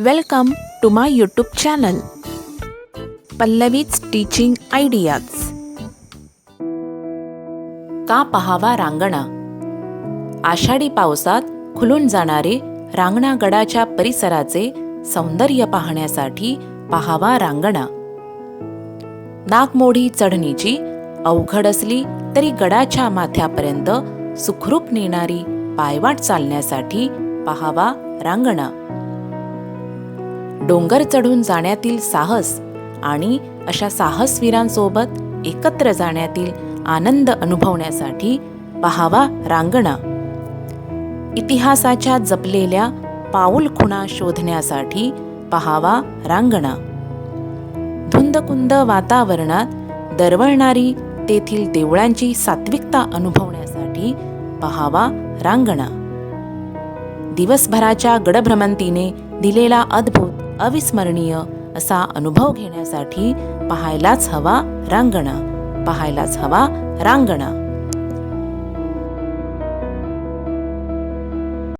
Welcome to my YouTube channel Pallavi's teaching ideas का पहावा रांगणा? आषाढी पावसात खुलून जाणारे रांगणा गडाच्या परिसराचे सौंदर्य पाहण्यासाठी पहावा रांगणा. नागमोढी चढणीची अवघड असली तरी गडाच्या माथ्यापर्यंत सुखरूप नेणारी पायवाट चालण्यासाठी पहावा रांगणा. डोंगर चढून जाण्यातील साहस आणि अशा साहसवीरांसोबत एकत्र जाण्यातील आनंद अनुभवण्यासाठी पहावा रांगणा. इतिहासाच्या जपलेल्या पाऊलखुणा शोधण्यासाठी पहावा रांगणा. धुंदकुंद वातावरणात दरवळणारी तेथील देवळांची सात्विकता अनुभवण्यासाठी पहावा रांगणा. दिवसभराच्या गडभ्रमंतीने दिलेला अद्भुत अविस्मरणीय असा अनुभव घेण्यासाठी पाहायलाच हवा रांगणा. पाहायलाच हवा रांगणा.